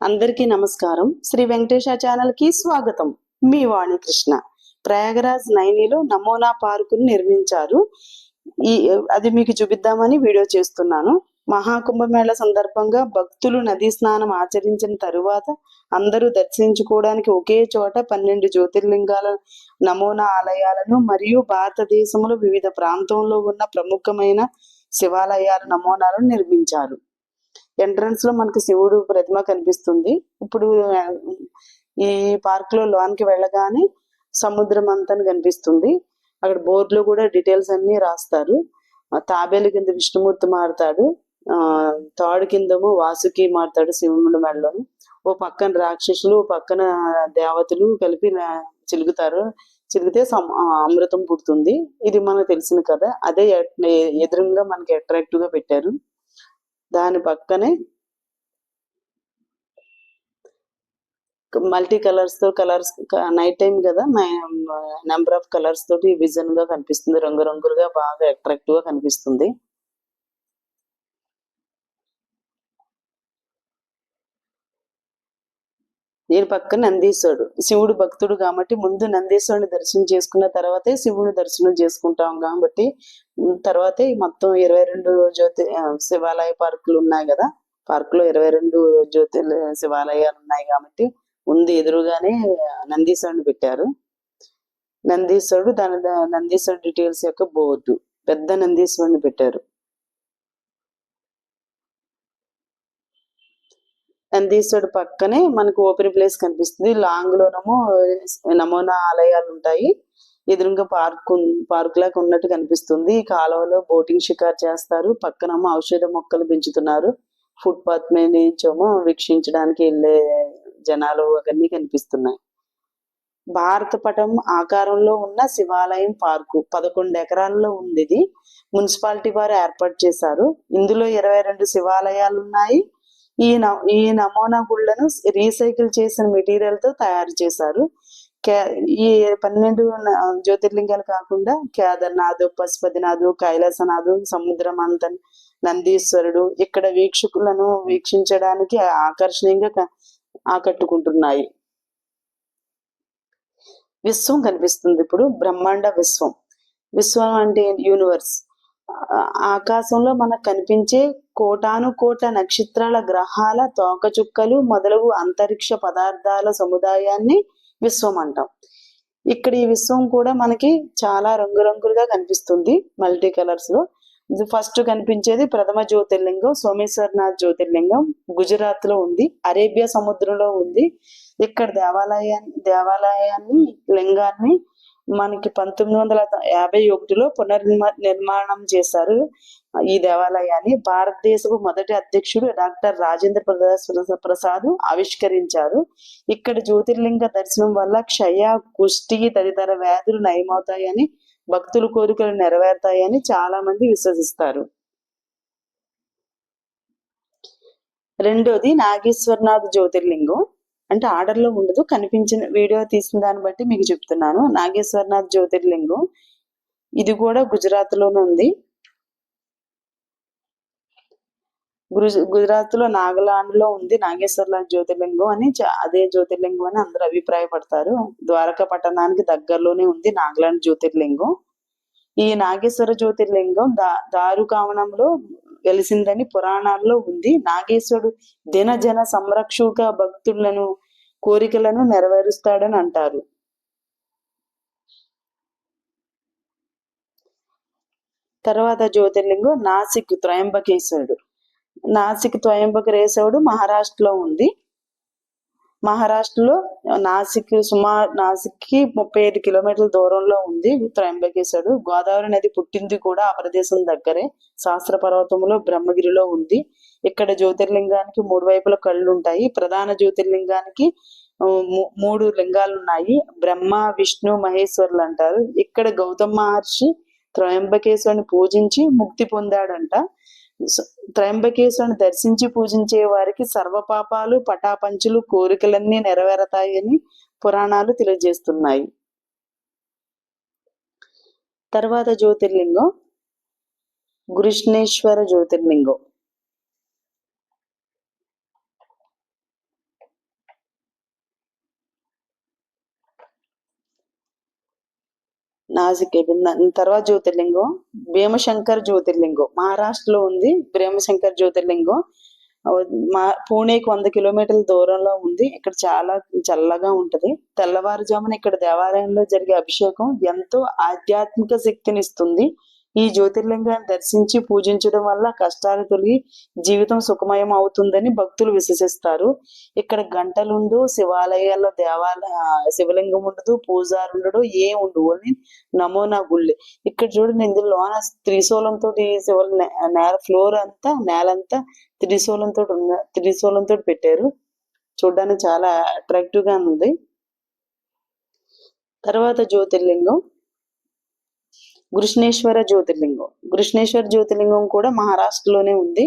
అందరికీ నమస్కారం. శ్రీ వెంకటేశ ఛానల్కి స్వాగతం. మీ వాణి కృష్ణ. ప్రయాగరాజ్ నైనిలో నమోనా పార్కును నిర్మించారు. ఈ అది మీకు చూపిద్దామని వీడియో చేస్తున్నాను. మహాకుంభమేళ సందర్భంగా భక్తులు నదీ స్నానం ఆచరించిన తరువాత అందరూ దర్శించుకోవడానికి ఒకే చోట పన్నెండు జ్యోతిర్లింగాల నమూనా ఆలయాలను మరియు భారతదేశంలో వివిధ ప్రాంతంలో ఉన్న ప్రముఖమైన శివాలయాల నమూనాలను నిర్మించారు. ఎంట్రన్స్లో మనకి శివుడు ప్రతిమ కనిపిస్తుంది. ఇప్పుడు ఈ పార్క్లో లోనికి వెళ్ళగానే సముద్రం అంతా కనిపిస్తుంది. అక్కడ బోర్డులో కూడా డీటెయిల్స్ అన్ని రాస్తారు. తాబేలు కింద విష్ణుమూర్తి మారుతాడు. ఆ తాడు కిందము వాసుకి మారుతాడు శివుడు మెడలోను ఓ పక్కన రాక్షసులు ఓ పక్కన దేవతలు కలిపి చిలుగుతారు చిలిగితే అమృతం పుడుతుంది. ఇది మనకు తెలిసిన కథ. అదే ఎదురుగా మనకి అట్రాక్టివ్గా పెట్టారు. దాని పక్కనే మల్టీ కలర్స్తో కలర్స్ నైట్ టైం కదా నెంబర్ ఆఫ్ కలర్స్ తోటి విజన్గా కనిపిస్తుంది రంగురంగులుగా బాగా అట్రాక్టివ్గా కనిపిస్తుంది. దీని పక్కన నందీశ్వరుడు. శివుడు భక్తుడు కాబట్టి ముందు నందీశ్వరుని దర్శనం చేసుకున్న తర్వాతే శివుని దర్శనం చేసుకుంటాం కాబట్టి తర్వాతే మొత్తం ఇరవై రెండు జ్యోతి శివాలయ పార్కులు ఉన్నాయి కదా. పార్క్లో ఇరవై రెండు జ్యోతి శివాలయాలు ఉన్నాయి కాబట్టి ముందు ఎదురుగానే నందీశ్వరుని పెట్టారు. నందీశ్వరుడు దాని నందీశ్వరుడు డీటెయిల్స్ యొక్క బోర్డు. పెద్ద నందీశ్వరుని పెట్టారు. నందీశ్వరుడు పక్కనే మనకు ఓపెన్ ప్లేస్ కనిపిస్తుంది. లాంగ్ లోనేమో నమూనా ఆలయాలు ఉంటాయి. ఎదురుగా పార్క్ పార్క్ లాగా ఉన్నట్టు కనిపిస్తుంది. ఈ కాలువలో బోటింగ్ షికారు చేస్తారు. పక్కనేమో ఔషధ మొక్కలు పెంచుతున్నారు. ఫుట్ పాత్ మీద నుంచేమో వీక్షించడానికి వెళ్ళే జనాలు అవన్నీ కనిపిస్తున్నాయి. భారత పటం ఆకారంలో ఉన్న శివాలయం పార్కు పదకొండు ఎకరాల్లో ఉంది ఇది. మున్సిపాలిటీ వారు ఏర్పాటు చేశారు. ఇందులో ఇరవై రెండు శివాలయాలు ఉన్నాయి. ఈ ఈ నమూనా గుళ్ళను రీసైకిల్ చేసిన మెటీరియల్తో తయారు చేశారు. కే- ఈ పన్నెండు జ్యోతిర్లింగాలు కాకుండా కేదార్నాథ్ పశుపతినాథు కైలాసనాథు సముద్రమంతన్ నందీశ్వరుడు ఇక్కడ వీక్షకులను వీక్షించడానికి ఆకర్షణీయంగా ఆకట్టుకుంటున్నాయి. విశ్వం కనిపిస్తుంది ఇప్పుడు బ్రహ్మాండ విశ్వం. విశ్వం అంటే యూనివర్స్. ఆకాశంలో మనకు కనిపించే కోటాను కోట్ల నక్షత్రాల గ్రహాల తోకచుక్కలు మొదలగు అంతరిక్ష పదార్థాల సముదాయాన్ని విశ్వం అంటాం. ఇక్కడ ఈ విశ్వం కూడా మనకి చాలా రంగురంగులుగా కనిపిస్తుంది మల్టీ కలర్స్లో. ఇది ఫస్ట్ కనిపించేది ప్రథమ జ్యోతిర్లింగం సోమేశ్వరనాథ్ జ్యోతిర్లింగం గుజరాత్లో ఉంది అరేబియా సముద్రంలో ఉంది. ఇక్కడ దేవాలయాన్ని దేవాలయాన్ని లింగాన్ని మనకి పంతొమ్మిది వందల యాభై ఒకటిలో పునర్నిర్మా నిర్మాణం చేశారు. ఈ దేవాలయాన్ని భారతదేశపు మొదటి అధ్యక్షుడు డాక్టర్ రాజేంద్ర ప్రసాద్ ప్రసాద్ ఆవిష్కరించారు. ఇక్కడ జ్యోతిర్లింగ దర్శనం వల్ల క్షయ కుష్టి తదితర వ్యాధులు నయమవుతాయని భక్తుల కోరికలు నెరవేరుతాయని చాలా మంది విశ్వసిస్తారు. రెండోది నాగేశ్వరనాథ్ జ్యోతిర్లింగం. అంటే ఆర్డర్లో ఉండదు. కనిపించిన వీడియో తీసిన దాన్ని బట్టి మీకు చెప్తున్నాను. నాగేశ్వరనాథ్ జ్యోతిర్లింగం. ఇది కూడా గుజరాత్లోనే ఉంది. గురు- గుజరాత్లో నాగాలాండ్లో ఉంది నాగేశ్వరనాథ్ జ్యోతిర్లింగం అని అదే జ్యోతిర్లింగం అని అందరూ అభిప్రాయపడతారు. ద్వారకా పట్టణానికి దగ్గరలోనే ఉంది నాగాలాండ్ జ్యోతిర్లింగం. ఈ నాగేశ్వర జ్యోతిర్లింగం దా దారుకావనంలో వెలిసిందని పురాణాల్లో ఉంది. నాగేశ్వరుడు దినజన సంరక్షక భక్తులను కోరికలను నెరవేరుస్తాడని అంటారు. తర్వాత జ్యోతిర్లింగం నాసిక్ త్రయంబకేశ్వరుడు. నాసిక్ త్రయంబకేశ్వరుడు మహారాష్ట్రలో ఉంది. మహారాష్ట్రలో నాసిక్ సుమారు నాసిక్కి ముప్పై ఐదు కిలోమీటర్ల దూరంలో ఉంది త్రయంబకేశ్వరుడు గోదావరి నది పుట్టింది కూడా ఆ ప్రదేశం దగ్గరే. శాస్త్ర పర్వతంలో బ్రహ్మగిరిలో ఉంది. ఇక్కడ జ్యోతిర్లింగానికి మూడు వైపుల కళ్ళు ఉంటాయి ప్రధాన జ్యోతిర్లింగానికి మూడు లింగాలు ఉన్నాయి బ్రహ్మ విష్ణు మహేశ్వరులు అంటారు. ఇక్కడ గౌతమ మహర్షి త్రయంబకేశ్వరుని పూజించి ముక్తి పొందాడంట. త్రయంబకేశ్వరుని దర్శించి పూజించే వారికి సర్వ పాపాలు పటాపంచులు కోరికలన్నీ నెరవేరతాయని పురాణాలు తెలియజేస్తున్నాయి. తర్వాత జ్యోతిర్లింగం. కృష్ణేశ్వర జ్యోతిర్లింగం. నాసిక్ అయిపోయింది తర్వాత జ్యోతిర్లింగం భీమశంకర్ జ్యోతిర్లింగం. మహారాష్ట్రలో ఉంది భీమశంకర్ జ్యోతిర్లింగం. మా పూణేకి వంద కిలోమీటర్ల దూరంలో ఉంది. ఇక్కడ చాలా చల్లగా ఉంటది. తెల్లవారుజామున ఇక్కడ దేవాలయంలో జరిగే అభిషేకం ఎంతో ఆధ్యాత్మిక శక్తిని ఇస్తుంది. ఈ జ్యోతిర్లింగాన్ని దర్శించి పూజించడం వల్ల కష్టాలు తొలగి జీవితం సుఖమయం అవుతుందని భక్తులు విశ్వసిస్తారు. ఇక్కడ గంటలుండు శివాలయాల్లో దేవాలయ శివలింగం ఉండదు పూజారు ఉండడు ఏ ఉండు ఓన్లీ నమూనా గుళ్ళి. ఇక్కడ చూడండి ఇందులో లోన త్రిశూలంతో శివ నేల ఫ్లోర్ అంతా నేలంతా త్రిశూలంతో ఉన్న త్రిశూలంతో పెట్టారు. చూడడానికి చాలా అట్రాక్టివ్గా ఉంది. తర్వాత జ్యోతిర్లింగం. కృష్ణేశ్వర జ్యోతిర్లింగం. కృష్ణేశ్వర జ్యోతిర్లింగం కూడా మహారాష్ట్రలోనే ఉంది.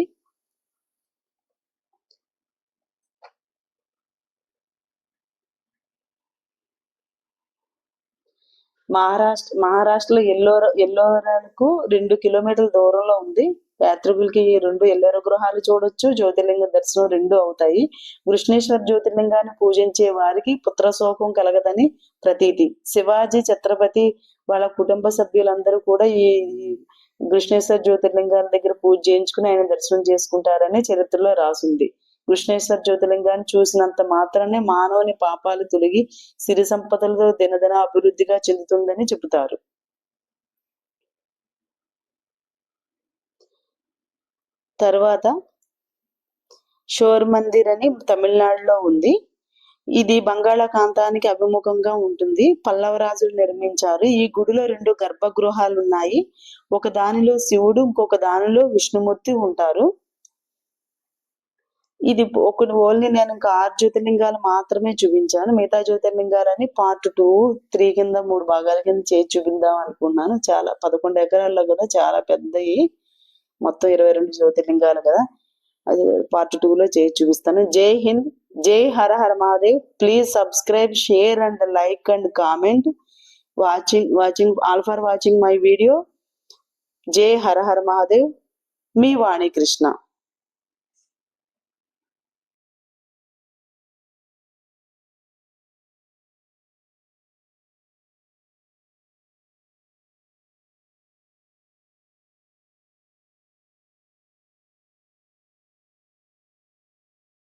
మహారాష్ట్ర మహారాష్ట్రలో ఎల్లోర ఎల్లోరాలకు రెండు కిలోమీటర్ల దూరంలో ఉంది. యాత్రికులకి రెండు ఎల్లరు గృహాలు చూడొచ్చు. జ్యోతిర్లింగ దర్శనం రెండు అవుతాయి. కృష్ణేశ్వర జ్యోతిర్లింగాన్ని పూజించే వారికి పుత్రశోకం కలగదని ప్రతీతి. శివాజీ ఛత్రపతి వాళ్ళ కుటుంబ సభ్యులందరూ కూడా ఈ కృష్ణేశ్వర జ్యోతిర్లింగాల దగ్గర పూజ చేయించుకుని ఆయన దర్శనం చేసుకుంటారని చరిత్రలో రాసుంది. కృష్ణేశ్వర జ్యోతిర్లింగాన్ని చూసినంత మాత్రమే మానవుని పాపాలు తొలగి సిరి సంపదలతో దినదిన అభివృద్ధిగా చెందుతుందని చెబుతారు. తర్వాత షోర్ మందిర్ అని తమిళనాడులో ఉంది. ఇది బంగాళాఖాతానికి అభిముఖంగా ఉంటుంది. పల్లవ రాజులు నిర్మించారు. ఈ గుడిలో రెండు గర్భగృహాలు ఉన్నాయి ఒక దానిలో శివుడు ఇంకొక దానిలో విష్ణుమూర్తి ఉంటారు. ఇది ఒక ఓన్లీ నేను ఇంకా ఆరు జ్యోతిర్లింగాలు మాత్రమే చూపించాను. మిగతా జ్యోతిర్లింగాలని పార్ట్ టూ త్రీ కింద మూడు భాగాల కింద చేసి చూపిందాం అనుకున్నాను. చాలా పదకొండు ఎకరాల్లో కూడా చాలా పెద్దవి మొత్తం ఇరవై రెండు జ్యోతిర్లింగాలు కదా? అది పార్ట్ టూ లో చేసి చూపిస్తాను. జై హింద్ జై Hara Hara Mahadev. Please subscribe share and like and comment watching watching all for watching my video జై హర హర మహాదేవ్. మీ వాణి కృష్ణ.